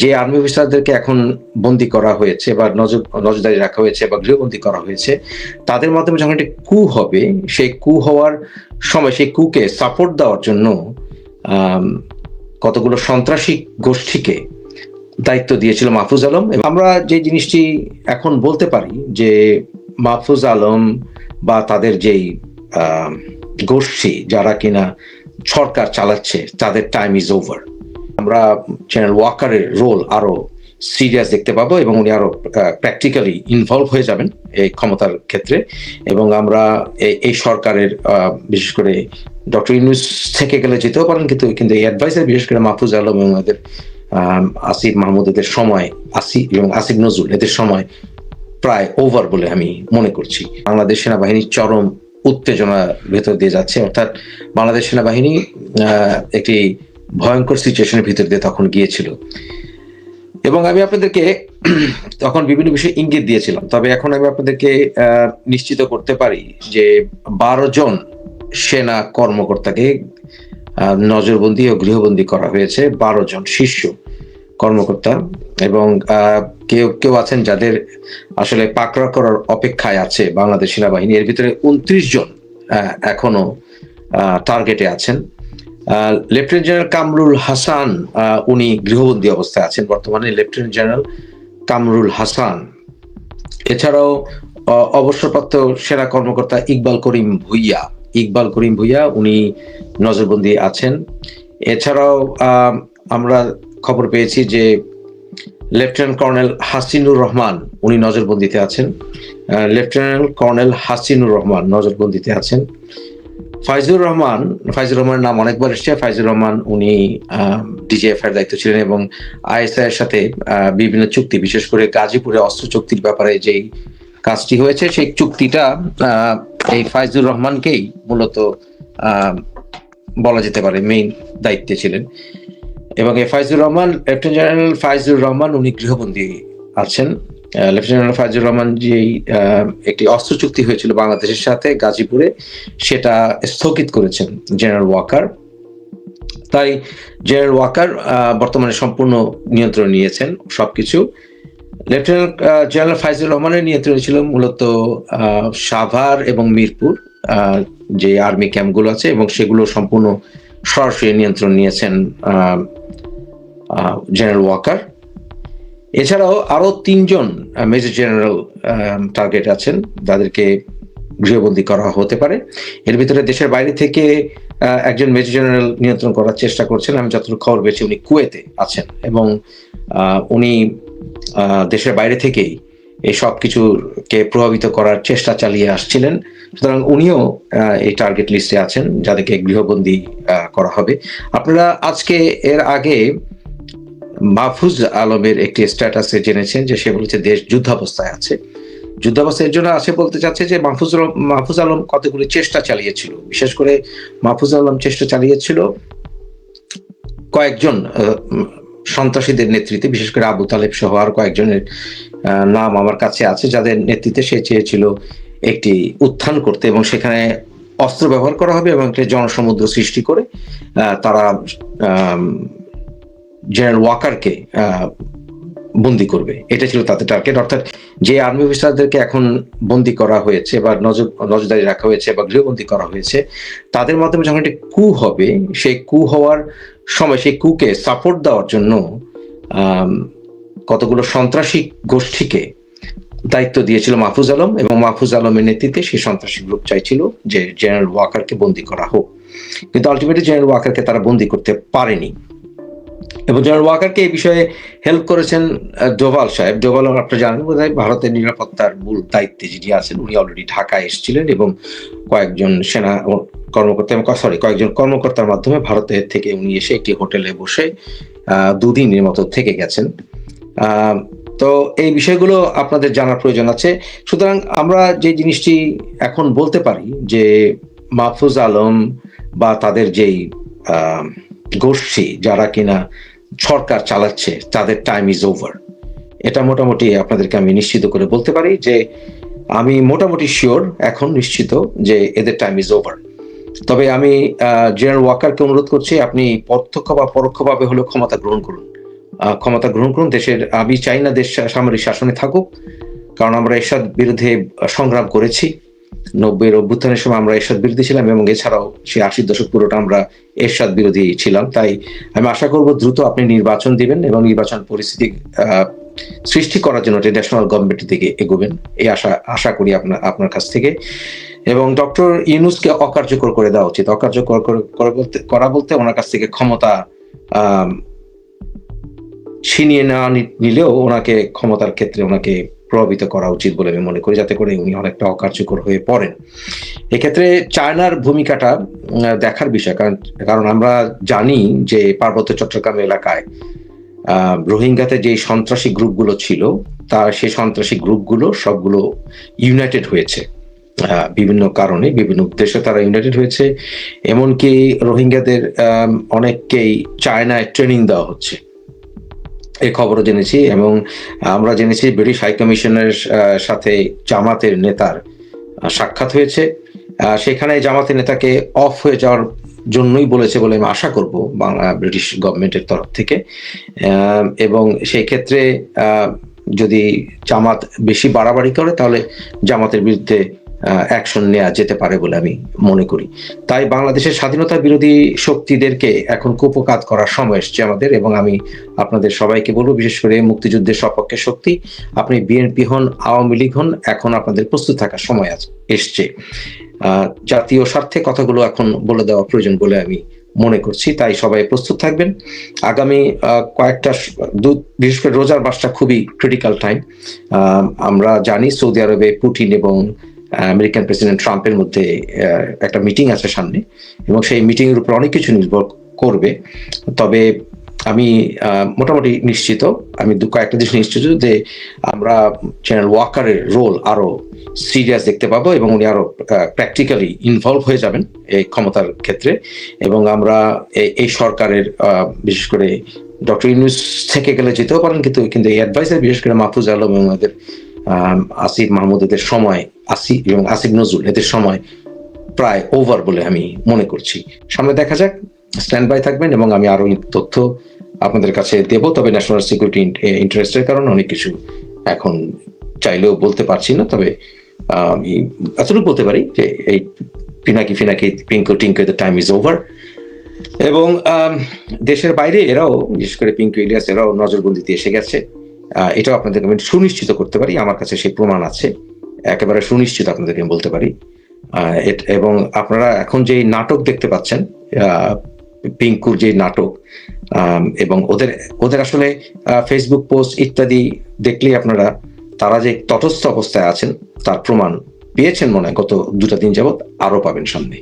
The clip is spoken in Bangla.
যে আর্মি অফিসারদেরকে এখন বন্দি করা হয়েছে বা নজর, নজরদারি রাখা হয়েছে বা গৃহবন্দী করা হয়েছে, তাদের মাধ্যমে যখন একটি কু হবে, সেই কু হওয়ার সময়, সেই কুকে সাপোর্ট দেওয়ার জন্য কতগুলো সন্ত্রাসী গোষ্ঠীকে দায়িত্ব দিয়েছিল মাহফুজ আলম। আমরা যে জিনিসটি এখন বলতে পারি যে মাহফুজ আলম বা তাদের যেই গোষ্ঠী, যারা কিনা সরকার চালাচ্ছে, তাদের টাইম ইজ ওভার আমরা জেনারেল ওয়াকারের রোল আরও সিরিয়াস দেখতে পাবো এবং উনি আরও প্র্যাকটিক্যালি ইনভলভ হয়ে যাবেন এই ক্ষমতার ক্ষেত্রে এবং আমরা এই- সরকারের বিশেষ করে ডক্টর ইউনুস থেকে গেলে যেতেও পারেন, কিন্তু কিন্তু এই অ্যাডভাইসার বিশেষ করে মাহফুজ আলম এবং এদের আসিফ মাহমুদ, এদের সময় আসি এবং আসিফ নজরুল, এদের সময় প্রায় ওভার বলে আমি মনে করছি। বাংলাদেশ সেনাবাহিনী চরম উত্তেজনার ভেতর দিয়ে যাচ্ছে। অর্থাৎ বাংলাদেশ সেনাবাহিনী একটি ভয়ঙ্কর সিচুয়েশনের ভিতর দিয়ে তখন গিয়েছিল। এবং আমি আপনাদেরকে তখন বিভিন্ন বিষয়ে ইঙ্গিত দিয়েছিলাম। তবে এখন আমি আপনাদেরকে নিশ্চিত করতে পারি যে বারো জন সেনা কর্মকর্তাকে নজরবন্দি ও গৃহবন্দী করা হয়েছে, বারো জন শীর্ষ কর্মকর্তা এবং কেউ কেউ আছেন যাদের আসলে পাকড়া করার অপেক্ষায় আছে বাংলাদেশ সেনাবাহিনী। এর ভিতরে উনত্রিশ জন এখনও টার্গেটে আছেন। লেফটেন্যান্ট জেনারেল কামরুল হাসান উনি গৃহবন্দী অবস্থায় আছেন বর্তমানে লেফটেন্যান্ট জেনারেল কামরুল হাসান। এছাড়াও অবসরপ্রাপ্ত সেরা কর্মকর্তা ইকবাল করিম ভুইয়া, ইকবাল করিম ভুইয়া উনি নজরবন্দি আছেন। এছাড়াও আমরা খবর পেয়েছি যে লেফটেন্যান্ট কর্নেল হাসিনুর রহমান উনি নজরবন্দিতে আছেন। লেফটেন্যান্ট কর্নেল হাসিনুর রহমান নজরবন্দিতে আছেন। ফাইজুর রহমান, ফাইজুর রহমানের নাম অনেকবার এসেছে। ফাইজুর রহমান উনি ডিজিএফ এর দায়িত্ব ছিলেন এবং আইএসআই এর সাথে বিভিন্ন চুক্তি, বিশেষ করে গাজীপুরে অস্ত্র চুক্তির ব্যাপারে যেই কাজটি হয়েছে, সেই চুক্তিটা এই ফাইজুর রহমানকেই মূলত বলা যেতে পারে মেইন দায়িত্বে ছিলেন। এবং এই ফাইজুর রহমান লেফটেন্যান্ট জেনারেল ফাইজুর রহমান উনি গৃহবন্দী আছেন। লেফটেন্যান্ট ফাইজুর রহমান যেই একটি অস্ত্র চুক্তি হয়েছিল বাংলাদেশের সাথে গাজীপুরে, সেটা স্থগিত করেছেন জেনারেল ওয়াকার। তাই জেনারেল ওয়াকার বর্তমানে সম্পূর্ণ নিয়ন্ত্রণ নিয়েছেন সবকিছু। লেফটেন্যান্ট জেনারেল ফাইজুর রহমানের নিয়ন্ত্রণে ছিল মূলত সাভার এবং মিরপুর যে আর্মি ক্যাম্পগুলো আছে এবং সেগুলো সম্পূর্ণ সরাসরি নিয়ন্ত্রণ নিয়েছেন জেনারেল ওয়াকার। এছাড়াও আরও তিনজন মেজর জেনারেল টার্গেট আছেন যাদেরকে গৃহবন্দী করা হতে পারে। এর ভিতরে দেশের বাইরে থেকে একজন মেজর জেনারেল নিয়ন্ত্রণ করার চেষ্টা করছেন। আমি যতটুকু খবর পেয়েছি, উনি কুয়েতে আছেন এবং উনি দেশের বাইরে থেকেই এই সব কিছুকে প্রভাবিত করার চেষ্টা চালিয়ে আসছিলেন। সুতরাং উনিও এই টার্গেট লিস্টে আছেন, যাদেরকে গৃহবন্দী করা হবে। আপনারা আজকে এর আগে মাহফুজ আলমের একটি স্ট্যাটাসে জেনেছেন যে সে বলেছে দেশ যুদ্ধাবস্থায় আছে। যুদ্ধাবস্থায় এর জন্য আছে বলতে চাচ্ছে যে মাহফুজ আলম মাহফুজ আলম কতগুলি চেষ্টা চালিয়েছিল? বিশেষ করে মাহফুজ আলম চেষ্টা চালিয়েছিল কয়েকজন সন্ত্রাসীদের নেতৃত্বে, বিশেষ করে আবু তালেব সহ আর কয়েকজনের নাম আমার কাছে আছে, যাদের নেতৃত্বে সে চেয়েছিল একটি উত্থান করতে এবং সেখানে অস্ত্র ব্যবহার করা হবে এবং একটি জনসমুদ্র সৃষ্টি করে তারা জেনারেল ওয়াকারকে বন্দি করবে। এটা ছিল তাদের টার্গেট অর্থাৎ যে আর্মি অফিসারদেরকে এখন বন্দি করা হয়েছে বা নজর, নজরদারি রাখা হয়েছে বা গৃহবন্দী করা হয়েছে, তাদের মাধ্যমে যখন একটি কু হবে, সেই কু হওয়ার সময় সেই কুকে সাপোর্ট দেওয়ার জন্য কতগুলো সন্ত্রাসী গোষ্ঠীকে দায়িত্ব দিয়েছিল মাহফুজ আলম এবং মাহফুজ আলমের নেতৃত্বে সেই সন্ত্রাসী গ্রুপ চাইছিল যে জেনারেল ওয়াকারকে বন্দি করা হোক। কিন্তু আলটিমেটলি জেনারেল ওয়াকারকে তারা বন্দি করতে পারেনি। এবং জেনারেল ওয়াকারকে এই বিষয়ে হেল্প করেছেন ডোভাল সাহেব। ডোভাল আপনারা জানেন বোধ হয় ভারতের নিরাপত্তার মূল দায়িত্বে যিনি আছেন, উনি অলরেডি ঢাকায় এসেছিলেন এবং কয়েকজন সেনা কর্মকর্তা সরি কয়েকজন কর্মকর্তার মাধ্যমে ভারতের থেকে উনি এসে একটি হোটেলে বসে দুদিনের মতো থেকে গেছেন। তো এই বিষয়গুলো আপনাদের জানার প্রয়োজন আছে। সুতরাং আমরা যে জিনিসটি এখন বলতে পারি যে মাহফুজ আলম বা তাদের যেই গোষ্ঠী যারা কিনা সরকার চালাচ্ছে, তাদের টাইম ইজ ওভার এটা মোটামুটি আপনাদেরকে আমি নিশ্চিত করে বলতে পারি যে, আমি মোটামুটি শিওর এখন নিশ্চিত যে এদের টাইম ইজ ওভার তবে আমি জেনারেল ওয়াকারকে অনুরোধ করছি, আপনি প্রত্যক্ষ বা পরোক্ষভাবে হলেও ক্ষমতা গ্রহণ করুন। ক্ষমতা গ্রহণ করুন, দেশের, আমি চাই না দেশ সামরিক শাসনে থাকুক, কারণ আমরা এরশাদ বিরুদ্ধে সংগ্রাম করেছি। নব্বই অভ্যুত্থানের সময় আমরা এরশাদ বিরোধী ছিলাম এবং এছাড়াও সেই আশির দশক পুরোটা আমরা এরশাদ বিরোধী ছিলাম। তাই আমি আশা করব দ্রুত আপনি নির্বাচন দিবেন এবং নির্বাচন পরিস্থিতি সৃষ্টি করার জন্য ন্যাশনাল গভর্নমেন্টের দিকে এগোবেন, এই আশা আশা করি আপনার আপনার কাছ থেকে। এবং ডক্টর ইউনুসকে অকার্যকর করে দেওয়া উচিত। অকার্যকর করা বলতে করা বলতে ওনার কাছ থেকে ক্ষমতা ছিনিয়ে নেওয়া নি- নিলেও ওনাকে ক্ষমতার ক্ষেত্রে ওনাকে প্রভাবিত করা উচিত বলে আমি মনে করি, যাতে করে উনি অনেকটা অকার্যকর হয়ে পড়েন। এক্ষেত্রে চায়নার ভূমিকাটা দেখার বিষয়, কারণ কারণ আমরা জানি যে পার্বত্য চট্টগ্রাম এলাকায় রোহিঙ্গাতে যে সন্ত্রাসী গ্রুপগুলো ছিল তার সেই সন্ত্রাসী গ্রুপগুলো সবগুলো ইউনাইটেড হয়েছে। বিভিন্ন কারণে, বিভিন্ন উদ্দেশ্যে তারা ইউনাইটেড হয়েছে। এমনকি রোহিঙ্গাদের অনেককেই চায়নায় ট্রেনিং দেওয়া হচ্ছে। এই খবরও জেনেছি এবং আমরা জেনেছি ব্রিটিশ হাই কমিশনের সাথে জামাতের নেতার সাক্ষাৎ হয়েছে। সেখানে জামাতের নেতাকে অফ হয়ে যাওয়ার জন্যই বলেছে বলে আমি আশা করব বাংলা, ব্রিটিশ গভর্নমেন্টের তরফ থেকে। এবং সেই ক্ষেত্রে যদি জামাত বেশি বাড়াবাড়ি করে, তাহলে জামাতের বিরুদ্ধে অ্যাকশন নেওয়া যেতে পারে বলে আমি মনে করি। তাই বাংলাদেশের স্বাধীনতা বিরোধী শক্তিদেরকে এখন কুপকাত করার সময় এসছে আমাদের এবং আমি আপনাদের সবাইকে বলব, বিশেষ করে মুক্তিযুদ্ধের সপক্ষে শক্তি। আপনি বিএনপি হন, আওয়ামী লীগ হন, এখন আপনাদের প্রস্তুত থাকার সময় এসছে। জাতীয় স্বার্থে কথাগুলো এখন বলে দেওয়া প্রয়োজন বলে আমি মনে করছি, তাই সবাই প্রস্তুত থাকবেন। আগামী কয়েকটা বিশেষ করে রোজার মাসটা খুবই ক্রিটিক্যাল টাইম আমরা জানি সৌদি আরবে পুটিন এবং আমেরিকান প্রেসিডেন্ট ট্রাম্পের মধ্যে একটা মিটিং আছে সামনে এবং সেই মিটিং এর উপর অনেক কিছু নির্ভর করবে। তবে আমি মোটামুটি নিশ্চিত আমি দু কয়েকটা জিনিস নিশ্চিত যে আমরা চ্যানেল ওয়াকারের রোল আরও সিরিয়াস দেখতে পাবো এবং উনি আরও প্র্যাকটিক্যালি ইনভলভ হয়ে যাবেন এই ক্ষমতার ক্ষেত্রে। এবং আমরা এই- সরকারের বিশেষ করে ডক্টর ইউনুস থেকে গেলে যেতেও পারেন কিন্তু কিন্তু এই অ্যাডভাইসার বিশেষ করে মাহফুজ আলম এবং এদের আম, আসিফ মাহমুদ এদের সময় আসিফ এবং আসিফ নজরুল এদের সময় প্রায় ওভার বলে আমি মনে করছি। সামনে দেখা যাক স্ট্যান্ড বাই থাকবেন এবং আমি আরও তথ্য আপনাদের কাছে দেব, তবে ন্যাশনাল সিকিউরিটি ইন্টারেস্টের কারণে অনেক কিছু এখন চাইলেও বলতে পারছি না, তবে, আমি এতটুকু বলতে পারি যে এই পিনাকি ফিনাকি, পিঙ্কো টিঙ্কো দ্য টাইম ইজ ওভার এবং দেশের বাইরে এরাও, বিশেষ করে পিঙ্কু ইলিয়াস, এরাও নজরবন্দিতে এসে গেছে। এটাও আপনাদেরকে আমি সুনিশ্চিত করতে পারি, আমার কাছে সেই প্রমাণ আছে। একেবারে সুনিশ্চিত আপনাদেরকে আমি বলতে পারি। এবং আপনারা এখন যে নাটক দেখতে পাচ্ছেন পিঙ্কুর যে নাটক এবং ওদের ওদের আসলে ফেসবুক পোস্ট ইত্যাদি দেখলেই আপনারা, তারা যে তটস্থ অবস্থায় আছেন, তার প্রমাণ পেয়েছেন মনে হয়, গত দুটা দিন যাবৎ আরও পাবেন সামনে।